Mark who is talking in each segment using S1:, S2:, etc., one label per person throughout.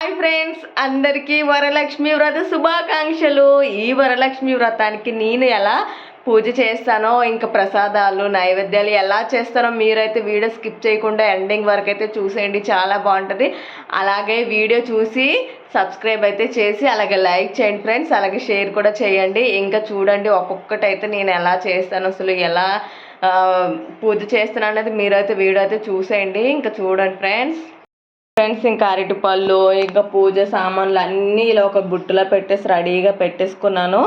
S1: Hi friends అందరికీ వరలక్ష్మి వ్రత శుభాకాంక్షలు. ఈ వరలక్ష్మి వ్రతానికి నేను ఎలా పూజ చేస్తానో ఇంకా ప్రసాదాలు నైవేద్యాలు ఎలా చేస్తానో మీరైతే వీడియో స్కిప్ చేయకుండా ఎండింగ్ వరకు అయితే చూసేయండి. చాలా బాగుంటుంది. అలాగే వీడియో చూసి సబ్స్క్రైబ్ అయితే చేసి అలాగే లైక్ చేయండి ఫ్రెండ్స్. అలాగే షేర్ కూడా చేయండి. ఇంకా చూడండి ఒక్కొక్కటి అయితే నేను ఎలా చేస్తాను అసలు ఎలా పూజ చేస్తాను అనేది మీరైతే వీడియో అయితే చూసేయండి. ఇంకా చూడండి ఫ్రెండ్స్. ఫ్రెండ్స్ ఇంకా అరటి పళ్ళు ఇంకా పూజ సామాన్లు అన్నీ ఇలా ఒక బుట్టలో పెట్టేసి రెడీగా పెట్టేసుకున్నాను.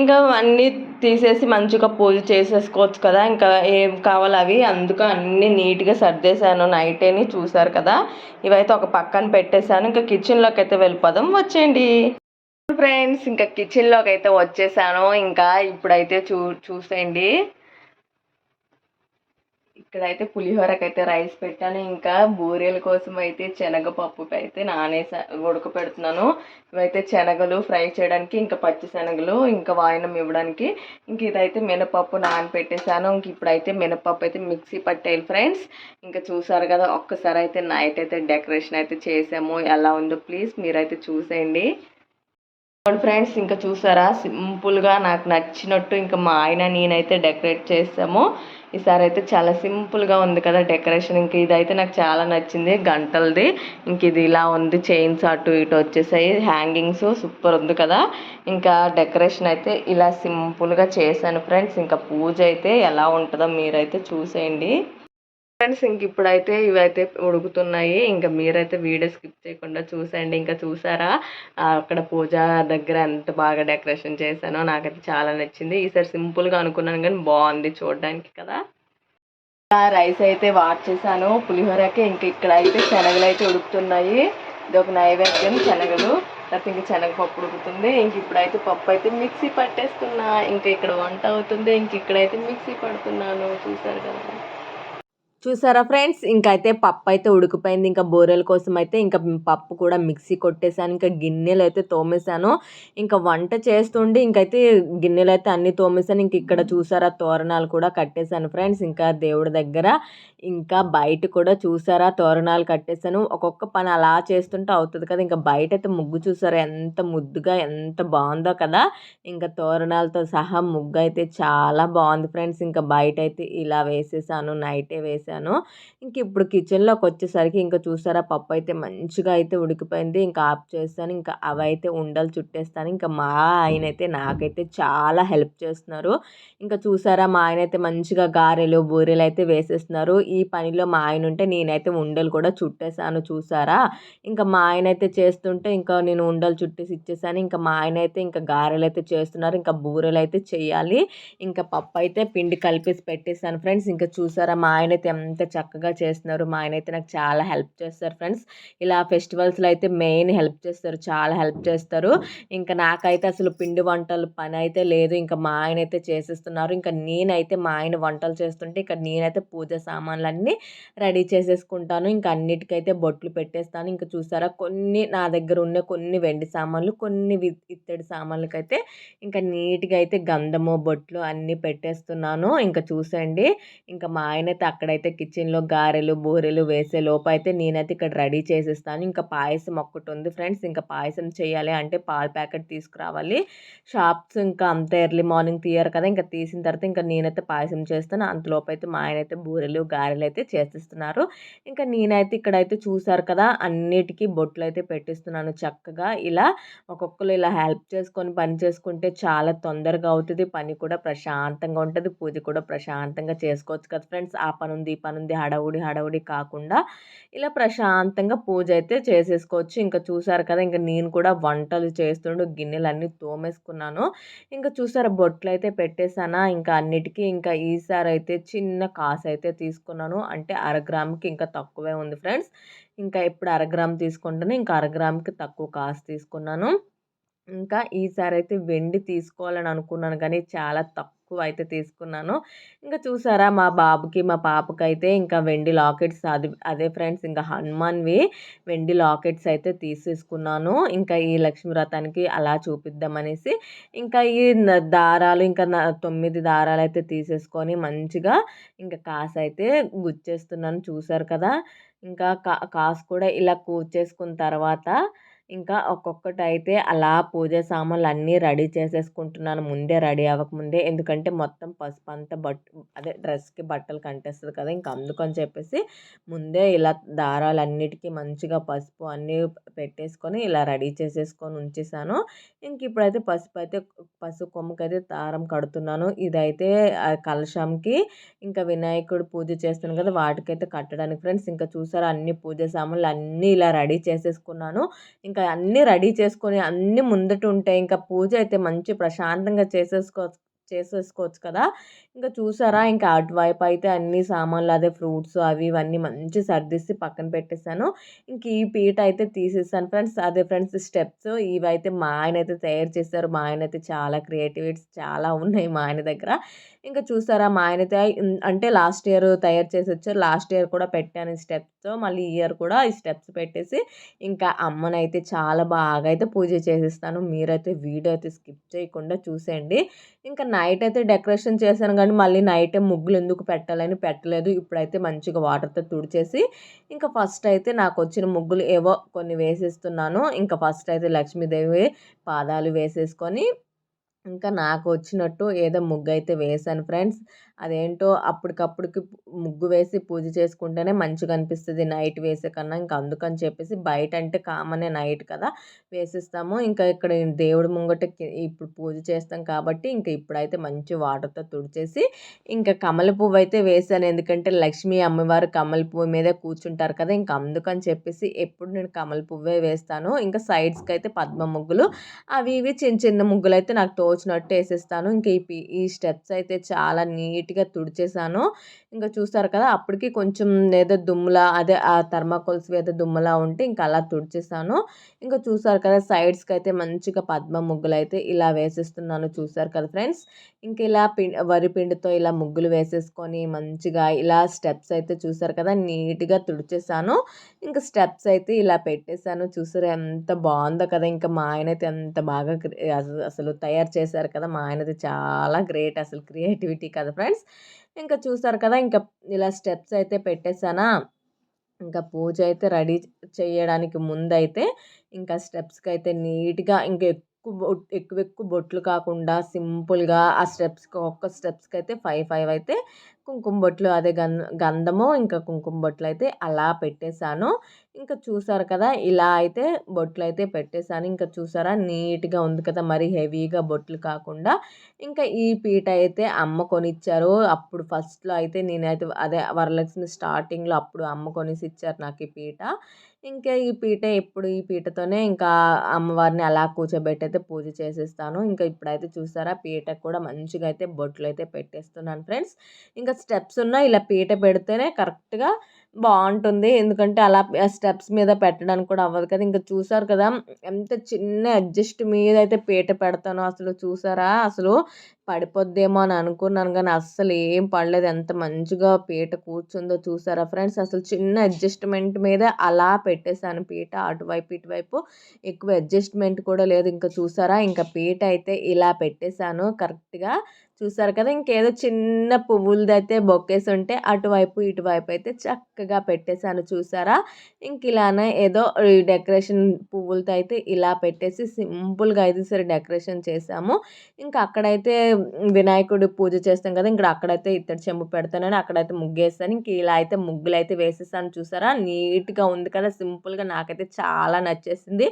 S1: ఇంకా అన్నీ తీసేసి మంచిగా పూజ చేసేసుకోవచ్చు కదా. ఇంకా ఏం కావాలి అవి? అందుకు అన్నీ నీట్గా సర్దేశాను. నైటేని చూసారు కదా. ఇవైతే ఒక పక్కన పెట్టేశాను. ఇంకా కిచెన్లోకి అయితే వెళ్ళిపోదాం. వచ్చేయండి. ఫ్రెండ్స్ ఇంకా కిచెన్లోకి అయితే వచ్చేసాను. ఇంకా ఇప్పుడైతే చూ చూసేయండి. ఇక్కడైతే పులిహోరకి అయితే రైస్ పెట్టాను. ఇంకా బూరెల కోసం అయితే శనగపప్పుకి అయితే నానేసా ఉడకపెడుతున్నాను ఇవైతే శనగలు ఫ్రై చేయడానికి ఇంకా పచ్చి శనగలు ఇంకా వాయనం ఇవ్వడానికి. ఇంక ఇదైతే మినపప్పు నానపెట్టేశాను. ఇంక ఇప్పుడైతే మినపప్పు అయితే మిక్సీ పట్టేయాలి ఫ్రెండ్స్. ఇంకా చూసారు కదా ఒక్కసారి అయితే నైట్ అయితే డెకరేషన్ అయితే చేసాము. ఎలా ఉందో ప్లీజ్ మీరైతే చూసేయండి. చూడండి ఫ్రెండ్స్ ఇంకా చూసారా? సింపుల్గా నాకు నచ్చినట్టు ఇంకా మా ఆయన నేనైతే డెకరేట్ చేసాము. ఈసారి అయితే చాలా సింపుల్గా ఉంది కదా డెకరేషన్. ఇంక ఇదైతే నాకు చాలా నచ్చింది గంటలది. ఇంక ఇది ఇలా ఉంది చైన్స్ అటు ఇటు వచ్చేసాయి హ్యాంగింగ్స్ సూపర్ ఉంది కదా. ఇంకా డెకరేషన్ అయితే ఇలా సింపుల్గా చేశాను ఫ్రెండ్స్. ఇంకా పూజ అయితే ఎలా ఉంటుందో మీరైతే చూసేయండి. ఫ్రెండ్స్ ఇంక ఇప్పుడైతే ఇవైతే ఉడుకుతున్నాయి. ఇంకా మీరైతే వీడియో స్కిప్ చేయకుండా చూసండి ఇంకా చూసారా? అక్కడ పూజ దగ్గర ఎంత బాగా డెకరేషన్ చేశానో నాకైతే చాలా నచ్చింది. ఈసారి సింపుల్గా అనుకున్నాను కానీ బాగుంది చూడడానికి కదా. రైస్ అయితే వాట్ చేశాను. పులిహోరకి ఇంక ఇక్కడ అయితే శనగలు అయితే ఉడుకుతున్నాయి. ఇది ఒక నైవేద్యం శనగలు. తర్వాత ఇంక శనగపప్పు ఉడుకుతుంది. ఇంక ఇప్పుడైతే పప్పు అయితే మిక్సీ పట్టేస్తున్నా. ఇంకా ఇక్కడ వంట అవుతుంది. ఇంక ఇక్కడైతే మిక్సీ పడుతున్నాను. చూసారు కదా. చూసారా ఫ్రెండ్స్? ఇంకైతే పప్పు అయితే ఉడికిపోయింది. ఇంకా బూరెల కోసం అయితే ఇంకా పప్పు కూడా మిక్సీ కొట్టేశాను ఇంకా గిన్నెలు అయితే తోమేశాను. ఇంకా వంట చేస్తుండి ఇంకైతే గిన్నెలు అయితే అన్ని తోమేశాను. ఇంక ఇక్కడ చూసారా తోరణాలు కూడా కట్టేశాను ఫ్రెండ్స్. ఇంకా దేవుడి దగ్గర ఇంకా బయట కూడా చూసారా తోరణాలు కట్టేశాను. ఒక్కొక్క పని అలా చేస్తుంటే అవుతుంది కదా. ఇంకా బయట అయితే ముగ్గు చూసారా ఎంత ముద్దుగా ఎంత బాగుందో కదా. ఇంకా తోరణాలతో సహా ముగ్గు అయితే చాలా బాగుంది ఫ్రెండ్స్. ఇంకా బయట అయితే ఇలా వేసేసాను. నైటే వేసాను ఇంక ఇప్పుడు కిచెన్లోకి వచ్చేసరికి ఇంకా చూసారా పప్పు అయితే మంచిగా అయితే ఉడికిపోయింది. ఇంకా ఆఫ్ చేస్తాను ఇంకా అవైతే ఉండలు చుట్టేస్తాను. ఇంకా మా ఆయన అయితే నాకైతే చాలా హెల్ప్ చేస్తున్నారు. ఇంకా చూసారా మా ఆయన అయితే మంచిగా గారెలు బూరెలు అయితే వేసేస్తున్నారు. ఈ పనిలో మా ఆయన ఉంటే నేనైతే ఉండలు కూడా చుట్టేసాను చూసారా? ఇంకా మా ఆయన అయితే చేస్తుంటే ఇంకా నేను ఉండలు చుట్టేసి ఇచ్చేసాను. ఇంకా మా ఆయన అయితే ఇంకా గారెలు అయితే చేస్తున్నారు. ఇంకా బూరెలు అయితే చేయాలి. ఇంకా పప్పు అయితే పిండి కలిపేసి పెట్టేసాను ఫ్రెండ్స్. ఇంకా చూసారా మా ఆయన అయితే అంత చక్కగా చేస్తున్నారు. మా ఆయన అయితే నాకు చాలా హెల్ప్ చేస్తారు ఫ్రెండ్స్. ఇలా ఫెస్టివల్స్లో అయితే మెయిన్ హెల్ప్ చేస్తారు. చాలా హెల్ప్ చేస్తారు. ఇంకా నాకైతే అసలు పిండి వంటలు పని అయితే లేదు. ఇంకా మా ఆయన అయితే చేసేస్తున్నారు. ఇంకా నేనైతే మా ఆయన వంటలు చేస్తుంటే ఇక్కడ నేనైతే పూజ సామాన్లు అన్నీ రెడీ చేసేసుకుంటాను. ఇంకా అన్నిటికైతే బొట్లు పెట్టేస్తాను. ఇంకా చూసారా? కొన్ని నా దగ్గర ఉన్న కొన్ని వెండి సామాన్లు కొన్ని ఇత్తడి సామాన్లకైతే ఇంకా నీట్గా అయితే గంధము బొట్లు అన్నీ పెట్టేస్తున్నాను. ఇంకా చూసండి ఇంకా మా ఆయన అయితే అక్కడైతే కిచెన్లో గారెలు బూరెలు వేసే లోపు అయితే నేనైతే ఇక్కడ రెడీ చేసేస్తాను. ఇంకా పాయసం ఒక్కటి ఉంది ఫ్రెండ్స్. ఇంకా పాయసం చేయాలి అంటే పాల ప్యాకెట్ తీసుకురావాలి. షాప్స్ ఇంకా అంత ఎర్లీ మార్నింగ్ తీయరు కదా! ఇంకా తీసిన తర్వాత ఇంకా నేనైతే పాయసం చేస్తాను. అంతలోపు అయితే మా ఆయన అయితే బూరెలు గారెలు అయితే చేసేస్తున్నారు. ఇంకా నేనైతే ఇక్కడైతే చూసారు కదా! అన్నిటికీ బొట్లు అయితే పెట్టిస్తున్నాను చక్కగా. ఇలా ఒక్కొక్కరు ఇలా హెల్ప్ చేసుకొని పని చేసుకుంటే చాలా తొందరగా అవుతుంది. పని కూడా ప్రశాంతంగా ఉంటుంది. పూజ కూడా ప్రశాంతంగా చేసుకోవచ్చు కదా ఫ్రెండ్స్. ఆ పని ఉంది పని ఉంది హడావుడి హడావుడి కాకుండా ఇలా ప్రశాంతంగా పూజ అయితే చేసేసుకోవచ్చు. ఇంకా చూసారు కదా ఇంకా నేను కూడా వంటలు చేస్తుండు గిన్నెలన్నీ తోమేసుకున్నాను. ఇంకా చూసారా బొట్లు అయితే పెట్టేశానా ఇంకా అన్నిటికీ ఇంకా ఈసారి అయితే చిన్న కాసు అయితే తీసుకున్నాను. అంటే అరగ్రామ్కి ఇంకా తక్కువే ఉంది ఫ్రెండ్స్. ఇంకా ఇప్పుడు అరగ్రామ్ తీసుకుంటాను ఇంకా అరగ్రామ్కి తక్కువ కాసు తీసుకున్నాను. ఇంకా ఈసారి అయితే వెండి తీసుకోవాలని అనుకున్నాను కానీ చాలా తక్కువ అయితే తీసుకున్నాను. ఇంకా చూసారా మా బాబుకి మా పాపకి అయితే ఇంకా వెండి లాకెట్స్ అది అదే ఫ్రెండ్స్ ఇంకా హనుమాన్వి వెండి లాకెట్స్ అయితే తీసేసుకున్నాను. ఇంకా ఈ లక్ష్మీ వ్రతానికి అలా చూపిద్దామనేసి ఇంకా ఈ న- దారాలు ఇంకా తొమ్మిది దారాలు అయితే తీసేసుకొని మంచిగా ఇంకా కాసు అయితే గుచ్చేస్తున్నాను. చూసారు కదా? ఇంకా కా కాసు కూడా ఇలా కూర్చేసుకున్న తర్వాత ఇంకా ఒక్కొక్కటి అయితే అలా పూజ సామాన్లు అన్నీ రెడీ చేసేసుకుంటున్నాను. ముందే రెడీ అవ్వకముందే. ఎందుకంటే మొత్తం పసుపు అంతా బట్ అదే డ్రెస్కి బట్టలు కంటేస్తుంది కదా. ఇంకా అందుకని చెప్పేసి ముందే ఇలా దారాలన్నిటికీ మంచిగా పసుపు అన్నీ పెట్టేసుకొని ఇలా రెడీ చేసేసుకొని ఉంచేసాను. ఇంక ఇప్పుడైతే పసుపు అయితే పసుపు కొమ్మకైతే దారం కడుతున్నాను. ఇదైతే కలశంకి ఇంకా వినాయకుడు పూజ చేస్తాను కదా. వాటికైతే కట్టడానికి ఫ్రెండ్స్ ఇంకా చూసారా అన్ని పూజ సామాన్లు అన్నీ ఇలా రెడీ చేసేసుకున్నాను. ఇంకా అన్నీ రెడీ చేసుకొని అన్నీ ముందట ఉంటాయి. ఇంకా పూజ అయితే మంచి ప్రశాంతంగా చేసేసుకో చేసేసుకోవచ్చు కదా. ఇంకా చూసారా? ఇంకా అటువైపు అయితే అన్ని సామాన్లు అదే ఫ్రూట్స్ అవి ఇవన్నీ మంచి సర్దిసి పక్కన పెట్టేశాను. ఇంక ఈ పీట అయితే తీసేసాను ఫ్రెండ్స్. అదే ఫ్రెండ్స్ స్టెప్స్ ఇవైతే మా ఆయన అయితే తయారు చేశారు. మా ఆయన అయితే చాలా క్రియేటివిటీస్ చాలా ఉన్నాయి మా ఆయన దగ్గర. ఇంకా చూసారా? మా ఆయన అయితే అంటే లాస్ట్ ఇయర్ తయారు చేసి వచ్చారు. లాస్ట్ ఇయర్ కూడా పెట్టాను ఈ స్టెప్స్. మళ్ళీ ఈ ఇయర్ కూడా ఈ స్టెప్స్ పెట్టేసి ఇంకా అమ్మనైతే చాలా బాగా అయితే పూజ చేసేస్తాను. మీరైతే వీడియో అయితే స్కిప్ చేయకుండా చూసేయండి. ఇంకా నైట్ అయితే డెకరేషన్ చేశాను కానీ మళ్ళీ నైట్ ముగ్గులు ఎందుకు పెట్టాలని పెట్టలేదు. ఇప్పుడైతే మంచిగా వాటర్తో తుడిచేసి ఇంకా ఫస్ట్ అయితే నాకు వచ్చిన ముగ్గులు ఏవో కొన్ని వేసేస్తున్నాను. ఇంకా ఫస్ట్ అయితే లక్ష్మీదేవి పాదాలు వేసేసుకొని ఇంకా నాకు వచ్చినట్టు ఏదో ముగ్గు అయితే వేశాను ఫ్రెండ్స్. అదేంటో అప్పటికప్పుడుకి ముగ్గు వేసి పూజ చేసుకుంటేనే మంచిగా అనిపిస్తుంది. నైట్ వేసే కన్నా ఇంకా అందుకని చెప్పేసి బయట అంటే కామనే నైట్ కదా వేసిస్తాము. ఇంకా ఇక్కడ దేవుడి ముంగట ఇప్పుడు పూజ చేస్తాం కాబట్టి ఇంకా ఇప్పుడైతే మంచి వాటర్తో తుడిచేసి ఇంకా కమల పువ్వు అయితే వేసాను ఎందుకంటే లక్ష్మీ అమ్మవారు కమల పువ్వు మీదే కూర్చుంటారు కదా ఇంకా అందుకని చెప్పేసి ఎప్పుడు నేను కమల పువ్వే వేస్తాను. ఇంకా సైడ్స్కి అయితే పద్మ ముగ్గులు అవి ఇవి చిన్న చిన్న ముగ్గులు అయితే నాకు తోచినట్టు వేసేస్తాను. ఇంకా ఈ ఈ స్టెప్స్ అయితే చాలా నీట్ నీట్గా తుడిచేసాను. ఇంకా చూస్తారు కదా అప్పటికి కొంచెం ఏదో దుమ్ములా అదే ఆ థర్మాకోల్స్ ఏదో దుమ్ములా ఉంటే ఇంకా అలా తుడిచేసాను. ఇంకా చూసారు కదా సైడ్స్కి అయితే మంచిగా పద్మ ముగ్గులు అయితే ఇలా వేసేస్తున్నాను చూసారు కదా ఫ్రెండ్స్. ఇంకా ఇలా పిండి వరి పిండితో ఇలా ముగ్గులు వేసేసుకొని మంచిగా ఇలా స్టెప్స్ అయితే చూసారు కదా నీట్గా తుడిచేసాను. ఇంకా స్టెప్స్ అయితే ఇలా పెట్టేశాను చూసారు ఎంత బాగుందో కదా ఇంకా మా ఆయన అయితే ఎంత బాగా అసలు తయారు చేశారు కదా మా ఆయనది చాలా గ్రేట్ అసలు క్రియేటివిటీ కదా ఫ్రెండ్స్. ఇంకా చూసారు కదా ఇంకా ఇలా స్టెప్స్ అయితే పెట్టేశానా. ఇంకా పూజ అయితే రెడీ చేయడానికి ముందైతే ఇంకా స్టెప్స్కి అయితే నీట్గా ఇంకా ఎక్కువ ఎక్కువ ఎక్కువ బొట్లు కాకుండా సింపుల్గా ఆ స్టెప్స్కి ఒక్క స్టెప్స్కి అయితే ఫైవ్ ఫైవ్ అయితే కుంకుమ బొట్లు అదే గంధ గంధము ఇంకా కుంకుమ బొట్లు అయితే అలా పెట్టేశాను. ఇంకా చూసారు కదా ఇలా అయితే బొట్లు అయితే పెట్టేశాను. ఇంకా చూసారా నీట్గా ఉంది కదా మరి హెవీగా బొట్లు కాకుండా. ఇంకా ఈ పీట అయితే అమ్మ కొనిచ్చారు. అప్పుడు ఫస్ట్లో అయితే నేనైతే అదే వరలక్ష్మి స్టార్టింగ్లో అప్పుడు అమ్మ కొనిసి ఇచ్చారు నాకు ఈ పీట. ఇంకా ఈ పీట ఎప్పుడు ఈ పీటతోనే ఇంకా అమ్మవారిని అలా కూర్చోబెట్టి అయితే పూజ చేసేస్తాను. ఇంకా ఇప్పుడైతే చూసారా పీట కూడా మంచిగా అయితే బొట్లు అయితే పెట్టేస్తున్నాను ఫ్రెండ్స్. ఇంకా స్టెప్స్ ఉన్నా ఇలా పీట పెడితేనే కరెక్ట్గా బాగుంటుంది. ఎందుకంటే అలా స్టెప్స్ మీద పెట్టడానికి కూడా అవ్వదు కదా. ఇంకా చూసారు కదా ఎంత చిన్న అడ్జస్ట్ మీద అయితే పీట పెడతానో అసలు చూసారా? అసలు పడిపోద్దేమో అని అనుకున్నాను కానీ అస్సలు ఏం పడలేదు. ఎంత మంచిగా పీట కూర్చుందో చూసారా ఫ్రెండ్స్? అసలు చిన్న అడ్జస్ట్మెంట్ మీద అలా పెట్టేశాను పీట. అటువైపు ఇటువైపు ఎక్కువ అడ్జస్ట్మెంట్ కూడా లేదు. ఇంకా చూసారా? ఇంకా పీట అయితే ఇలా పెట్టేశాను. కరెక్ట్గా చూసారు కదా ఇంకేదో చిన్న పువ్వులది అయితే బొక్కేసి ఉంటే అటువైపు ఇటువైపు అయితే చక్కగా పెట్టేశాను చూసారా? ఇంక ఇలానే ఏదో డెకరేషన్ పువ్వులతో అయితే ఇలా పెట్టేసి సింపుల్గా అయితే సరే డెకరేషన్ చేసాము ఇంకా అక్కడైతే వినాయకుడు పూజ చేస్తాం కదా ఇంకా అక్కడైతే ఇత్తడి చెంబు పెడతానని అక్కడైతే ముగ్గేస్తాను. ఇంక ఇలా అయితే ముగ్గులు అయితే వేసేసాను చూసారా? నీట్గా ఉంది కదా సింపుల్గా నాకైతే చాలా నచ్చేసింది.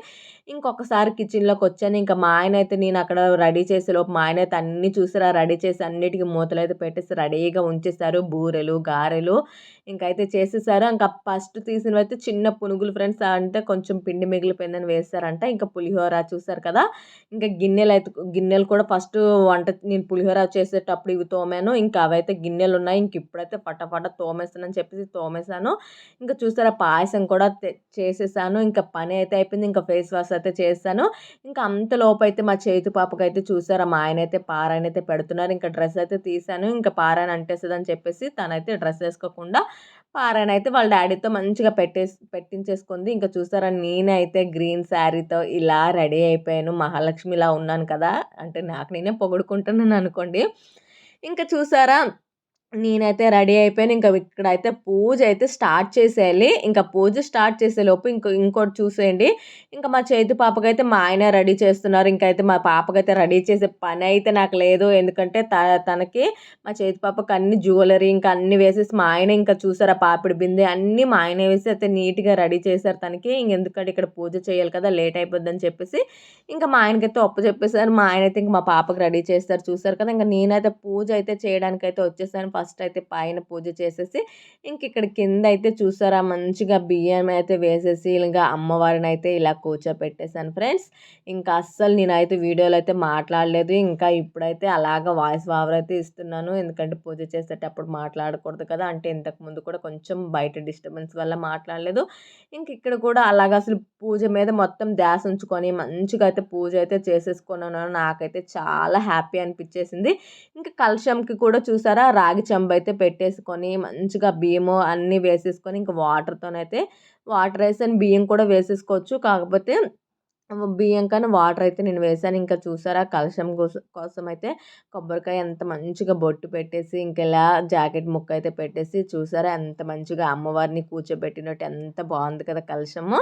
S1: ఇంకొకసారి కిచెన్లోకి వచ్చాను ఇంకా మా ఆయన అయితే నేను అక్కడ రెడీ చేసే లోపు మా ఆయన అయితే అన్నీ చూసారా. రెడీ చేసి అన్నిటికీ మూతలు అయితే పెట్టేసి రెడీగా ఉంచేసారు బూరెలు గారెలు ఇంకైతే చేసేసారు. ఇంకా ఫస్ట్ తీసినవి అయితే చిన్న పునుగులు ఫ్రెండ్స్ అంటే కొంచెం పిండి మిగిలిపోయిందని వేస్తారంట ఇంకా పులిహోర చూసారు కదా? ఇంకా గిన్నెలు అయితే గిన్నెలు కూడా ఫస్ట్ వంట నేను పులిహోర చేసేటప్పుడు ఇవి తోమాను. ఇంకా అవైతే గిన్నెలు ఉన్నాయి. ఇంక ఇప్పుడైతే పటపట తోమేస్తానని చెప్పేసి తోమేశాను. ఇంకా చూసారా పాయసం కూడా చేసేసాను. ఇంకా పని అయితే అయిపోయింది. ఇంకా ఫేస్ వాష్ అయితే చేస్తాను. ఇంకా అంతలోపు అయితే మా చేతి పాపకైతే చూసారా మా ఆయన అయితే పారాయణ అయితే పెడుతున్నారు. ఇంకా డ్రెస్ అయితే తీసాను ఇంకా పారాయణ అంటేస్తుంది అని చెప్పేసి తనైతే డ్రెస్ వేసుకోకుండా పారాయణ అయితే వాళ్ళ డాడీతో మంచిగా పెట్టేసి పెట్టించేసుకుంది. ఇంకా చూసారా నేనైతే గ్రీన్ శారీతో ఇలా రెడీ అయిపోయాను. మహాలక్ష్మిలా ఉన్నాను కదా అంటే నాకు నేనే పొగుడుకుంటున్నాను అనుకోండి. ఇంకా చూసారా నేనైతే రెడీ అయిపోయాను. ఇంకా ఇక్కడైతే పూజ అయితే స్టార్ట్ చేసేయాలి. ఇంకా పూజ స్టార్ట్ చేసేలోపు ఇంకో ఇంకోటి చూసేయండి. ఇంకా మా చేతి పాపకైతే మా ఆయన రెడీ చేస్తున్నారు. ఇంకైతే మా పాపకైతే రెడీ చేసే పని అయితే నాకు లేదు. ఎందుకంటే త తనకి మా చేతి పాపకి అన్ని జ్యువెలరీ ఇంకా అన్ని వేసేసి మా ఆయన ఇంకా చూసారు ఆ పాపిడి బిందె అన్నీ మా ఆయన వేసి అయితే నీట్గా రెడీ చేశారు తనకి. ఇంక ఎందుకంటే ఇక్కడ పూజ చేయాలి కదా లేట్ అయిపోద్దని చెప్పేసి ఇంకా మా ఆయనకైతే ఒప్పు చెప్పేసారు మా ఆయన అయితే ఇంకా మా పాపకి రెడీ చేస్తారు. చూసారు కదా ఇంకా నేనైతే పూజ అయితే చేయడానికైతే వచ్చేసాను. ఫస్ట్ అయితే పైన పూజ చేసేసి ఇంక ఇక్కడ కింద అయితే చూసారా మంచిగా బియ్యం అయితే వేసేసి ఇంకా అమ్మవారిని అయితే ఇలా కూర్చోపెట్టేశాను ఫ్రెండ్స్. ఇంకా అస్సలు నేనైతే వీడియోలో అయితే మాట్లాడలేదు. ఇంకా ఇప్పుడైతే అలాగ వాయిస్ ఓవర్ అయితే ఇస్తున్నాను. ఎందుకంటే పూజ చేసేటప్పుడు మాట్లాడకూడదు కదా అంటే ఇంతకుముందు కూడా కొంచెం బయట డిస్టర్బెన్స్ వల్ల మాట్లాడలేదు. ఇంక ఇక్కడ కూడా అలాగ అసలు పూజ మీద మొత్తం ధ్యాస ఉంచుకొని మంచిగా అయితే పూజ అయితే చేసేసుకున్నాను. నాకైతే చాలా హ్యాపీ అనిపించేసింది ఇంకా కలశంకి కూడా చూసారా రాగి చెంబు అయితే పెట్టేసుకొని మంచిగా బియ్యము అన్నీ వేసేసుకొని ఇంకా వాటర్తోనైతే వాటర్ వేసి బియ్యం కూడా వేసేసుకోవచ్చు. కాకపోతే బియ్యం కానీ వాటర్ అయితే నేను వేసాను. ఇంకా చూసారా? కలశం కోసం కోసం అయితే కొబ్బరికాయ ఎంత మంచిగా బొట్టు పెట్టేసి ఇంకా ఇలా జాకెట్ ముక్క అయితే పెట్టేసి చూసారా? ఎంత మంచిగా అమ్మవారిని కూర్చోబెట్టినట్టు ఎంత బాగుంది కదా కలశము.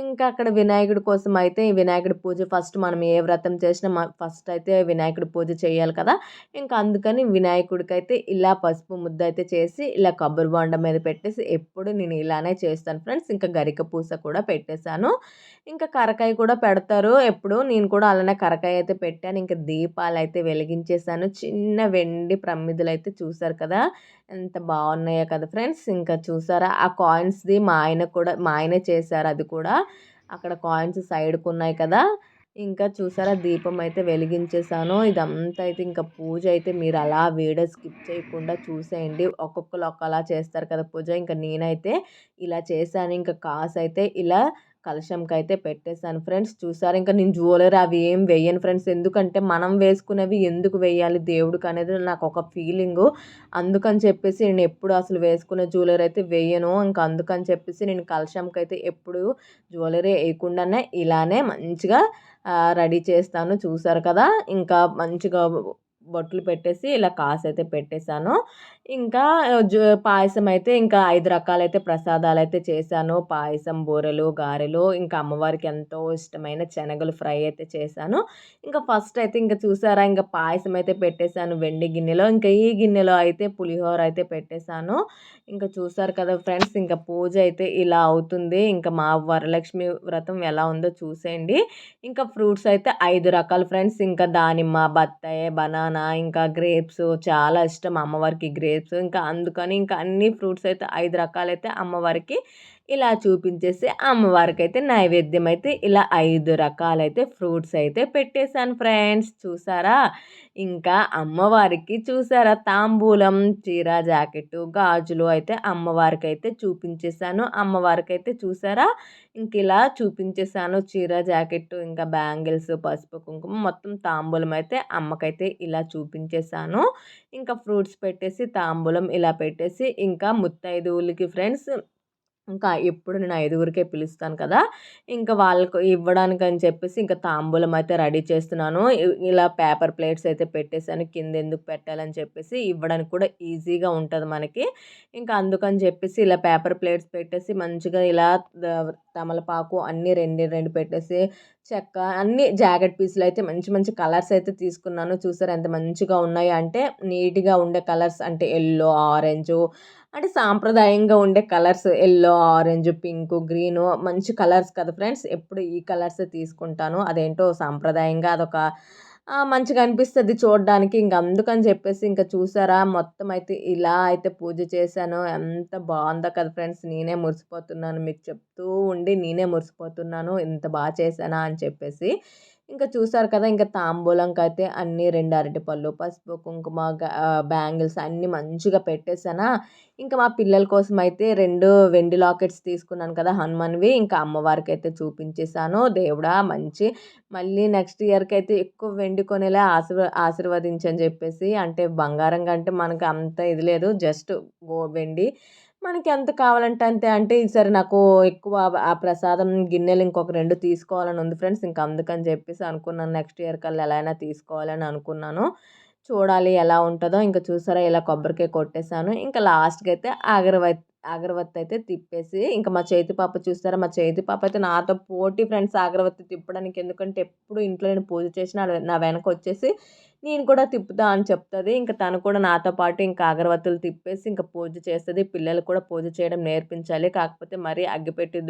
S1: ఇంకా అక్కడ వినాయకుడి కోసం అయితే ఈ వినాయకుడి పూజ ఫస్ట్ మనం ఏ వ్రతం చేసినా ఫస్ట్ అయితే వినాయకుడి పూజ చేయాలి కదా. ఇంకా అందుకని వినాయకుడికి అయితే ఇలా పసుపు ముద్ద అయితే చేసి ఇలా కొబ్బరి బొండ మీద పెట్టేసి ఎప్పుడు నేను ఇలానే చేస్తాను ఫ్రెండ్స్. ఇంకా గరిక పూస కూడా పెట్టేశాను. ఇంకా కరకాయ కూడా పెడతారు ఎప్పుడు నేను కూడా అలానే కరకాయ అయితే పెట్టాను. ఇంకా దీపాలు అయితే వెలిగించేసాను చిన్న వెండి ప్రమిదలు అయితే చూసారు కదా? ఎంత బాగున్నాయో కదా ఫ్రెండ్స్. ఇంకా చూసారా? ఆ కాయిన్స్ది మా ఆయన కూడా మా ఆయనే చేశారు అది కూడా. అక్కడ కాయిన్స్ సైడ్కు ఉన్నాయి కదా? ఇంకా చూసారా? దీపం అయితే వెలిగించేసాను ఇదంతా అయితే ఇంకా పూజ అయితే మీరు అలా వీడియో స్కిప్ చేయకుండా చూసేయండి. ఒక్కొక్కరు ఒకలా చేస్తారు కదా పూజ. ఇంకా నేనైతే ఇలా చేశాను. ఇంకా కాసు అయితే ఇలా కలశంకి అయితే పెట్టేశాను. ఫ్రెండ్స్ చూసారు? ఇంకా నేను జ్యువెలరీ అవి ఏం వేయను ఫ్రెండ్స్. ఎందుకంటే మనం వేసుకునేవి ఎందుకు వేయాలి దేవుడికి అనేది నాకు ఒక ఫీలింగు. అందుకని చెప్పేసి నేను ఎప్పుడు అసలు వేసుకునే జ్యువెలరీ అయితే వేయను. ఇంకా అందుకని చెప్పేసి నేను కలశంకి అయితే ఎప్పుడు జ్యువెలరీ వేయకుండానే ఇలానే మంచిగా రెడీ చేస్తాను. చూసారు కదా? ఇంకా మంచిగా బొట్లు పెట్టేసి ఇలా కాసు అయితే పెట్టేశాను. ఇంకా పాయసం అయితే ఇంకా ఐదు రకాలైతే ప్రసాదాలు అయితే చేశాను. పాయసం బూరెలు గారెలు ఇంకా అమ్మవారికి ఎంతో ఇష్టమైన శనగలు ఫ్రై అయితే చేశాను. ఇంకా ఫస్ట్ అయితే ఇంకా చూసారా ఇంకా పాయసం అయితే పెట్టేశాను వెండి గిన్నెలో. ఇంకా ఈ గిన్నెలో అయితే పులిహోర అయితే పెట్టేశాను. ఇంకా చూసారు కదా ఫ్రెండ్స్ ఇంకా పూజ అయితే ఇలా అవుతుంది. ఇంకా మా వరలక్ష్మి వ్రతం ఎలా ఉందో చూసేయండి. ఇంకా ఫ్రూట్స్ అయితే ఐదు రకాల ఫ్రెండ్స్. ఇంకా దానిమ్మ బత్తాయి బనానా ఇంకా గ్రేప్స్ చాలా ఇష్టం అమ్మవారికి. గ్రేప్స్ ఇంకా అందుకని ఇంకా అన్ని ఫ్రూట్స్ అయితే ఐదు రకాలైతే అమ్మవారికి ఇలా చూపించేసి అమ్మవారికి అయితే నైవేద్యం అయితే ఇలా ఐదు రకాలైతే ఫ్రూట్స్ అయితే పెట్టేశాను ఫ్రెండ్స్. చూసారా? ఇంకా అమ్మవారికి చూసారా? తాంబూలం చీర జాకెట్ గాజులు అయితే అమ్మవారికి అయితే చూపించేశాను. అమ్మవారికి అయితే చూసారా? ఇంక ఇలా చూపించేశాను. చీర జాకెట్ ఇంకా బ్యాంగిల్స్ పసుపు కుంకుమ మొత్తం తాంబూలం అయితే అమ్మకైతే ఇలా చూపించేశాను. ఇంకా ఫ్రూట్స్ పెట్టేసి తాంబూలం ఇలా పెట్టేసి ఇంకా ముత్తైదువులకి ఫ్రెండ్స్ ఇంకా ఎప్పుడు నేను ఐదుగురికే పిలుస్తాను కదా! ఇంకా వాళ్ళకు ఇవ్వడానికి అని చెప్పేసి ఇంకా తాంబూలం అయితే రెడీ చేస్తున్నాను. ఇలా పేపర్ ప్లేట్స్ అయితే పెట్టేసాను కింద ఎందుకు పెట్టాలని చెప్పేసి ఇవ్వడానికి కూడా ఈజీగా ఉంటుంది మనకి. ఇంకా అందుకని చెప్పేసి ఇలా పేపర్ ప్లేట్స్ పెట్టేసి మంచిగా ఇలా తమలపాకు అన్నీ రెండు రెండు పెట్టేసి చెక్క అన్ని జాకెట్ పీసులు అయితే మంచి మంచి కలర్స్ అయితే తీసుకున్నాను. చూసారు ఎంత మంచిగా ఉన్నాయి అంటే నీట్గా ఉండే కలర్స్ అంటే ఎల్లో ఆరెంజ్ అంటే సాంప్రదాయంగా ఉండే colours yellow orange pink green మంచి కలర్స్ కదా ఫ్రెండ్స్. ఎప్పుడు ఈ కలర్స్ తీసుకుంటాను. అదేంటో సాంప్రదాయంగా అదొక మంచిగా అనిపిస్తుంది చూడడానికి. ఇంక అందుకని చెప్పేసి ఇంకా చూసారా మొత్తం అయితే ఇలా అయితే పూజ చేశాను. ఎంత బాగుందో కదా ఫ్రెండ్స్. నేనే మురిసిపోతున్నాను. మీకు చెప్తూ ఉండి నేనే మురిసిపోతున్నాను. ఇంత బాగా చేశానా అని చెప్పేసి ఇంకా చూసారు కదా! ఇంకా తాంబూలంకి అయితే అన్ని రెండు అరటిపళ్ళు పసుపు కుంకుమ బ్యాంగిల్స్ అన్నీ మంచిగా పెట్టేసానా? ఇంకా మా పిల్లల కోసం అయితే రెండు వెండి లాకెట్స్ తీసుకున్నాను కదా హనుమాన్వి. ఇంకా అమ్మవారికి అయితే చూపించేశాను దేవుడా మంచి. మళ్ళీ నెక్స్ట్ ఇయర్కి అయితే ఎక్కువ వెండి కొనేలా ఆశీర్వ ఆశీర్వదించని చెప్పేసి అంటే బంగారం కంటే మనకు అంత ఇది లేదు. జస్ట్ గో వెండి. మనకి ఎంత కావాలంటే అంతే. అంటే ఈసారి నాకు ఎక్కువ ఆ ప్రసాదం గిన్నెలు ఇంకొక రెండు తీసుకోవాలని ఉంది ఫ్రెండ్స్. ఇంకా అందుకని చెప్పేసి అనుకున్నాను. నెక్స్ట్ ఇయర్ కల్లా ఎలా అయినా తీసుకోవాలని అనుకున్నాను. చూడాలి ఎలా ఉంటుందో. ఇంకా చూసారా ఇలా కొబ్బరికాయ కొట్టేశాను. ఇంకా లాస్ట్కి అయితే అగరవత్ అగరవత్తి అయితే తిప్పేసి ఇంకా మా చేతి పాప చూస్తారా మా చేతి పాప అయితే నాతో పోటీ ఫ్రెండ్స్ అగరవత్తి తిప్పడానికి. ఎందుకంటే ఎప్పుడు ఇంట్లో నేను పూజ చేసిన నా వెనక వచ్చేసి నేను కూడా తిప్పుతా అని చెప్తుంది. ఇంకా తను కూడా నాతో పాటు ఇంకా అగరవత్తులు తిప్పేసి ఇంకా పూజ చేస్తుంది. పిల్లలు కూడా పూజ చేయడం నేర్పించాలి. కాకపోతే మరీ అగ్గిపెట్టి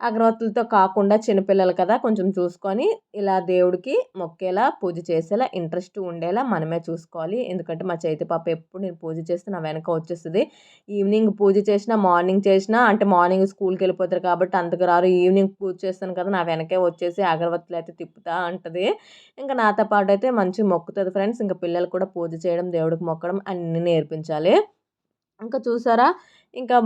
S1: అగరవత్తులతో కాకుండా చిన్నపిల్లలు కదా కొంచెం చూసుకొని ఇలా దేవుడికి మొక్కేలా పూజ చేసేలా ఇంట్రెస్ట్ ఉండేలా మనమే చూసుకోవాలి. ఎందుకంటే మా చైతి పాప ఎప్పుడు నేను పూజ చేస్తే నా వెనక వచ్చేస్తుంది. ఈవినింగ్ పూజ చేసినా మార్నింగ్ చేసినా అంటే మార్నింగ్ స్కూల్కి వెళ్ళిపోతారు కాబట్టి అంతకు రారు. ఈవినింగ్ పూజ చేస్తాను కదా నా వెనకే వచ్చేసి అగరవత్తులు అయితే తిప్పుతా అంటది ఇంకా నాతో పాటు అయితే మంచి మొక్కుతుంది ఫ్రెండ్స్. ఇంకా పిల్లలు కూడా పూజ చేయడం దేవుడికి మొక్కడం అన్నీ నేర్పించాలి. ఇంకా చూసారా ఇంకా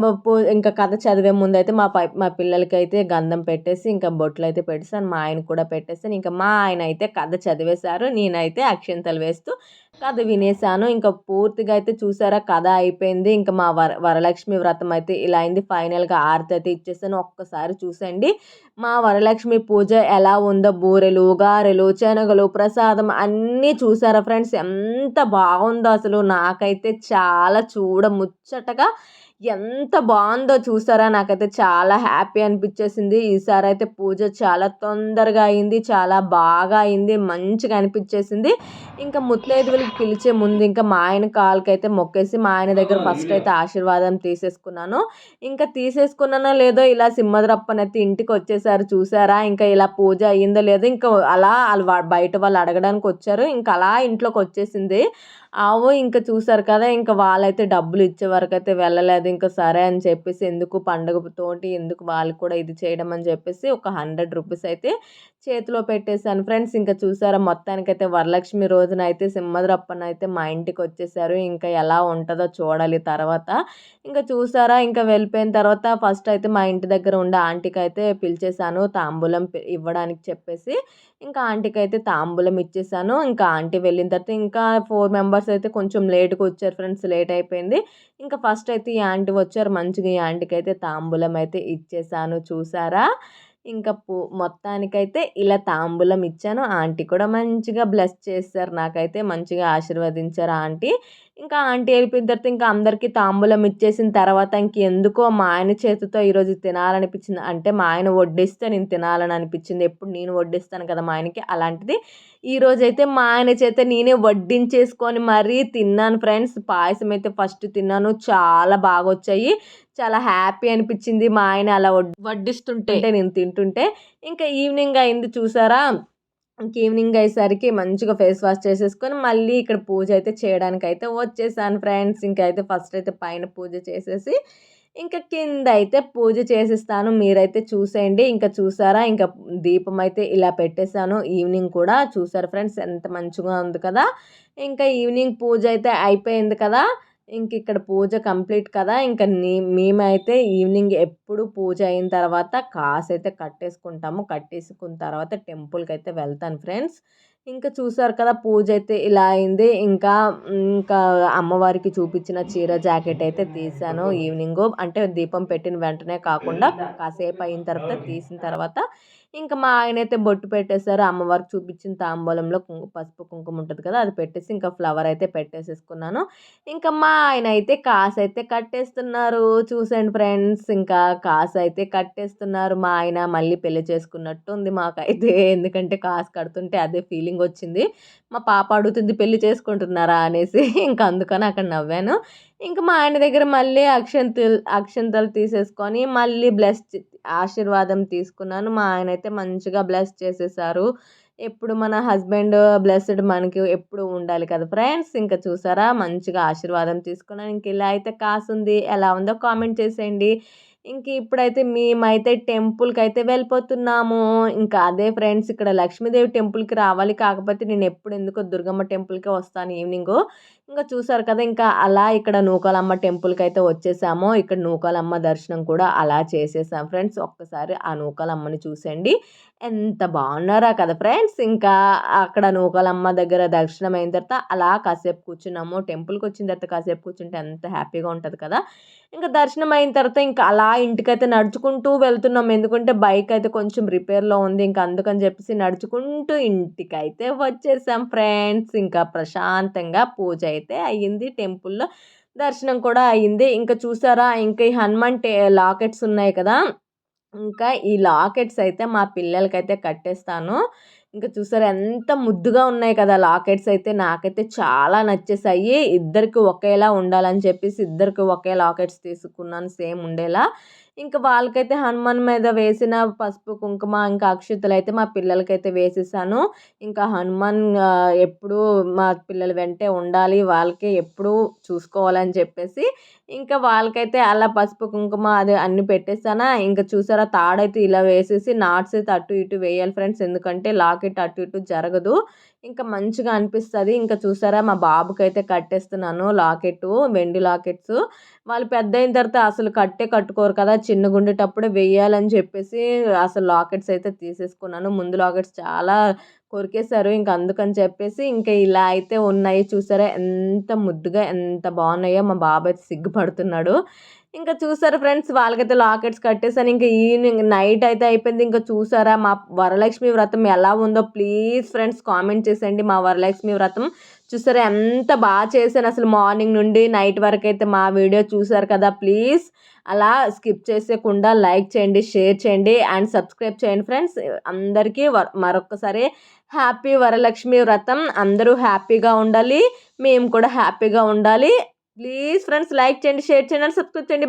S1: ఇంకా కథ చదివే ముందు అయితే మా పై మా పిల్లలకి అయితే గంధం పెట్టేసి ఇంకా బొట్లు అయితే పెట్టేసాను. మా ఆయన కూడా పెట్టేసాను. ఇంకా మా ఆయన అయితే కథ చదివేశారు. నేనైతే అక్షంతలు వేస్తూ కథ వినేసాను ఇంకా పూర్తిగా అయితే చూసారా కథ అయిపోయింది. ఇంకా మా వర వరలక్ష్మి వ్రతం అయితే ఇలా అయింది. ఫైనల్గా ఆరతి అయితే ఇచ్చేసాను. ఒక్కసారి చూసండి. మా వరలక్ష్మి పూజ ఎలా ఉందో బూరెలు గారెలు శనగలు ప్రసాదం అన్నీ చూసారా ఫ్రెండ్స్? ఎంత బాగుందో అసలు. నాకైతే చాలా చూడ ముచ్చటగా ఎంత బాగుందో చూసారా? నాకైతే చాలా హ్యాపీ అనిపించేసింది. ఈసారి అయితే పూజ చాలా తొందరగా అయింది చాలా బాగా అయింది మంచిగా అనిపించేసింది. ఇంకా ముత్తైదువులకి పిలిచే ముందు ఇంకా మా ఆయన కాళ్ళకి అయితే మొక్కేసి మా ఆయన దగ్గర ఫస్ట్ అయితే ఆశీర్వాదం తీసేసుకున్నాను. ఇంకా తీసేసుకున్నానో లేదో ఇలా సింహద్రప్పనైతే ఇంటికి వచ్చేసారు చూసారా? ఇంకా ఇలా పూజ అయ్యిందో లేదో ఇంకా అలా వాళ్ళు బయట వాళ్ళు అడగడానికి వచ్చారు. ఇంకా అలా ఇంట్లోకి వచ్చేసింది. ఆవు ఇంకా చూసారు కదా ఇంకా వాళ్ళైతే డబ్బులు ఇచ్చే వరకు అయితే వెళ్ళలేదు. ఇంకా సరే అని చెప్పేసి ఎందుకు పండుగతోటి ఎందుకు వాళ్ళు కూడా ఇది చేయడం అని చెప్పేసి ఒక హండ్రెడ్ రూపీస్ అయితే చేతిలో పెట్టేశాను. ఫ్రెండ్స్ ఇంకా చూసారా మొత్తానికైతే వరలక్ష్మి రోజున అయితే సింహద్రప్పన అయితే మా ఇంటికి వచ్చేసారు. ఇంకా ఎలా ఉంటుందో చూడాలి తర్వాత. ఇంకా చూసారా ఇంకా వెళ్ళిపోయిన తర్వాత ఫస్ట్ అయితే మా ఇంటి దగ్గర ఉండే ఆంటీకి అయితే పిలిచేశాను తాంబూలం ఇవ్వడానికి చెప్పేసి ఇంకా ఆంటీకి అయితే తాంబూలం ఇచ్చేసాను. ఇంకా ఆంటీ వెళ్ళిన తర్వాత ఇంకా ఫోర్ మెంబర్స్ అయితే కొంచెం లేట్గా వచ్చారు ఫ్రెండ్స్ లేట్ అయిపోయింది. ఇంకా ఫస్ట్ అయితే ఈ ఆంటీ వచ్చారు మంచిగా ఈ ఆంటీకి అయితే తాంబూలం అయితే ఇచ్చేసాను. చూసారా? ఇంకా పూ మొత్తానికైతే ఇలా తాంబూలం ఇచ్చాను. ఆంటీ కూడా మంచిగా బ్లెస్ చేశారు. నాకైతే మంచిగా ఆశీర్వదించారు ఆంటీ. ఇంకా ఆంటీ వెళ్ళిపోయిన తర్వాత ఇంకా అందరికీ తాంబూలం ఇచ్చేసిన తర్వాత ఇంకెందుకో మా ఆయన చేతితో ఈరోజు తినాలనిపించింది. అంటే మా ఆయన వడ్డిస్తే నేను తినాలని అనిపించింది. ఎప్పుడు నేను వడ్డిస్తాను కదా మా ఆయనకి అలాంటిది. ఈరోజైతే మా ఆయన చేత నేనే వడ్డించేసుకొని మరీ తిన్నాను ఫ్రెండ్స్. పాయసం అయితే ఫస్ట్ తిన్నాను. చాలా బాగా వచ్చాయి చాలా హ్యాపీ అనిపించింది మా ఆయన అలా వడ్డిస్తుంటే. నేను తింటుంటే. ఇంకా ఈవినింగ్ అయింది చూసారా? ఈవినింగ్ అయ్యేసరికి మంచిగా ఫేస్ వాష్ చేసేసుకొని మళ్ళీ ఇక్కడ పూజ అయితే చేయడానికి అయితే వచ్చేసాను ఫ్రెండ్స్. ఇంకైతే ఫస్ట్ అయితే పైన పూజ చేసేసి ఇంకా కింద అయితే పూజ చేసిస్తాను. మీరైతే చూసేయండి. ఇంకా చూసారా? ఇంకా దీపం అయితే ఇలా పెట్టేశాను. ఈవినింగ్ కూడా చూసారు ఫ్రెండ్స్. ఎంత మంచిగా ఉంది కదా? ఇంకా ఈవినింగ్ పూజ అయితే అయిపోయింది కదా? ఇంక ఇక్కడ పూజ కంప్లీట్ కదా ఇంకా నీ మేమైతే ఈవినింగ్ ఎప్పుడు పూజ అయిన తర్వాత కాసు అయితే కట్టేసుకుంటాము. కట్టేసుకున్న తర్వాత టెంపుల్కి అయితే వెళ్తాను ఫ్రెండ్స్. ఇంకా చూసారు కదా పూజ అయితే ఇలా అయింది. ఇంకా ఇంకా అమ్మవారికి చూపించిన చీర జాకెట్ అయితే తీసాను ఈవినింగ్. అంటే దీపం పెట్టిన వెంటనే కాకుండా కాసేపు అయిన తర్వాత తీసిన తర్వాత ఇంకా మా ఆయన అయితే బొట్టు పెట్టేశారు. అమ్మవారికి చూపించిన తాంబూలంలో పసుపు కుంకుమ ఉంటుంది కదా అది పెట్టేసి ఇంకా ఫ్లవర్ అయితే పెట్టేసేసుకున్నాను. ఇంకా మా ఆయన అయితే కాసు అయితే కట్టేస్తున్నారు. చూసండి ఫ్రెండ్స్ ఇంకా కాసు అయితే కట్టేస్తున్నారు. మా ఆయన మళ్ళీ పెళ్ళి చేసుకున్నట్టు ఉంది మాకైతే. ఎందుకంటే కాసు కడుతుంటే అదే ఫీలింగ్ వచ్చింది. మా పాప అడుగుతుంది పెళ్ళి చేసుకుంటున్నారా? అనేసి. ఇంకా అందుకని అక్కడ నవ్వాను. ఇంకా మా ఆయన దగ్గర మళ్ళీ అక్షంతలు అక్షంతలు తీసేసుకొని మళ్ళీ బ్లెస్ ఆశీర్వాదం తీసుకున్నాను. మా ఆయన అయితే మంచిగా బ్లెస్ చేసేసారు. ఎప్పుడు మన హస్బెండ్ బ్లెస్డ్ మనకి ఎప్పుడు ఉండాలి కదా ఫ్రెండ్స్? ఇంకా చూసారా? మంచిగా ఆశీర్వాదం తీసుకున్నాను. ఇంక ఇలా అయితే కాసుంది. ఎలా ఉందో కామెంట్ చేసేయండి. ఇంక ఇప్పుడైతే మేమైతే టెంపుల్కి అయితే వెళ్ళిపోతున్నాము. ఇంకా అదే ఫ్రెండ్స్ ఇక్కడ లక్ష్మీదేవి టెంపుల్కి రావాలి. కాకపోతే నేను ఎప్పుడు ఎందుకో దుర్గమ్మ టెంపుల్కే వస్తాను ఈవినింగ్. ఇంకా చూసారు కదా ఇంకా అలా ఇక్కడ నూకాలమ్మ టెంపుల్కి అయితే వచ్చేసాము. ఇక్కడ నూకాలమ్మ దర్శనం కూడా అలా చేసేసాం. ఫ్రెండ్స్ ఒక్కసారి ఆ నూకాలమ్మని చూసండి ఎంత బాగున్నారా కదా ఫ్రెండ్స్! ఇంకా అక్కడ నూకాలమ్మ దగ్గర దర్శనం అయిన తర్వాత అలా కాసేపు కూర్చున్నాము. టెంపుల్కి వచ్చిన తర్వాత కాసేపు కూర్చుంటే ఎంత హ్యాపీగా ఉంటుంది కదా! ఇంకా దర్శనం అయిన తర్వాత ఇంకా అలా ఇంటికైతే నడుచుకుంటూ వెళ్తున్నాం. ఎందుకంటే బైక్ అయితే కొంచెం రిపేర్లో ఉంది. ఇంకా అందుకని చెప్పేసి నడుచుకుంటూ ఇంటికైతే వచ్చేసాం ఫ్రెండ్స్. ఇంకా ప్రశాంతంగా పూజ అయితే అయ్యింది. టెంపుల్లో దర్శనం కూడా అయ్యింది. ఇంకా చూసారా ఇంకా ఈ హనుమాన్ టే లాకెట్స్ ఉన్నాయి కదా. ఇంకా ఈ లాకెట్స్ అయితే మా పిల్లలకైతే కట్టేస్తాను. ఇంకా చూసారా ఎంత ముద్దుగా ఉన్నాయి కదా లాకెట్స్ అయితే. నాకైతే చాలా నచ్చేసాయి. ఇద్దరికి ఒకేలా ఉండాలని చెప్పేసి ఇద్దరికి ఒకే లాకెట్స్ తీసుకున్నాను సేమ్ ఉండేలా. ఇంకా వాళ్ళకైతే హనుమాన్ మీద వేసిన పసుపు కుంకుమ ఇంకా అక్షతలు అయితే మా పిల్లలకైతే వేసేసాను. ఇంకా హనుమాన్ ఎప్పుడు మా పిల్లల వెంటే ఉండాలి వాళ్ళకి ఎప్పుడు చూసుకోవాలని చెప్పేసి ఇంకా వాళ్ళకైతే అలా పసుపు కుంకుమ అది అన్ని పెట్టేసానా. ఇంకా చూసారా తాడైతే ఇలా వేసేసి నాట్స్ అయితే అటు ఇటు వేయాలి ఫ్రెండ్స్ ఎందుకంటే లాకెట్ అటు ఇటు జరగదు. ఇంకా మంచిగా అనిపిస్తుంది. ఇంకా చూసారా మా బాబుకి అయితే కట్టేస్తున్నాను లాకెట్ వెండి లాకెట్స్. వాళ్ళు పెద్ద అయిన తర్వాత అసలు కట్టే కట్టుకోరు కదా చిన్నగా ఉండేటప్పుడే వెయ్యాలని చెప్పేసి అసలు లాకెట్స్ అయితే తీసేసుకున్నాను. ముందు లాకెట్స్ చాలా కొరికేశారు ఇంకా అందుకని చెప్పేసి ఇంకా ఇలా అయితే ఉన్నాయి. చూసారా ఎంత ముద్దుగా ఎంత బాగున్నాయో మా బాబు అయితే సిగ్గుపడుతున్నాడు. ఇంకా చూసారు ఫ్రెండ్స్ వాళ్ళకైతే లాకెట్స్ కట్టేసాను ఇంకా ఈవినింగ్ నైట్ అయితే అయిపోయింది. ఇంకా చూసారా మా వరలక్ష్మి వ్రతం ఎలా ఉందో. ప్లీజ్ ఫ్రెండ్స్ కామెంట్ చేసేయండి మా వరలక్ష్మి వ్రతం. చూసారా ఎంత బాగా చేశాను. అసలు మార్నింగ్ నుండి నైట్ వరకు అయితే మా వీడియో చూసారు కదా. ప్లీజ్ అలా స్కిప్ చేసేయకుండా లైక్ చేయండి షేర్ చేయండి అండ్ సబ్స్క్రైబ్ చేయండి ఫ్రెండ్స్. అందరికీ మరొకసారి హ్యాపీ వరలక్ష్మి వ్రతం. అందరూ హ్యాపీగా ఉండాలి. మేము కూడా హ్యాపీగా ఉండాలి. ప్లీజ్ ఫ్రెండ్స్ లైక్ చేయండి షేర్ చేయండి సబ్స్క్రైబ్ చేయండి.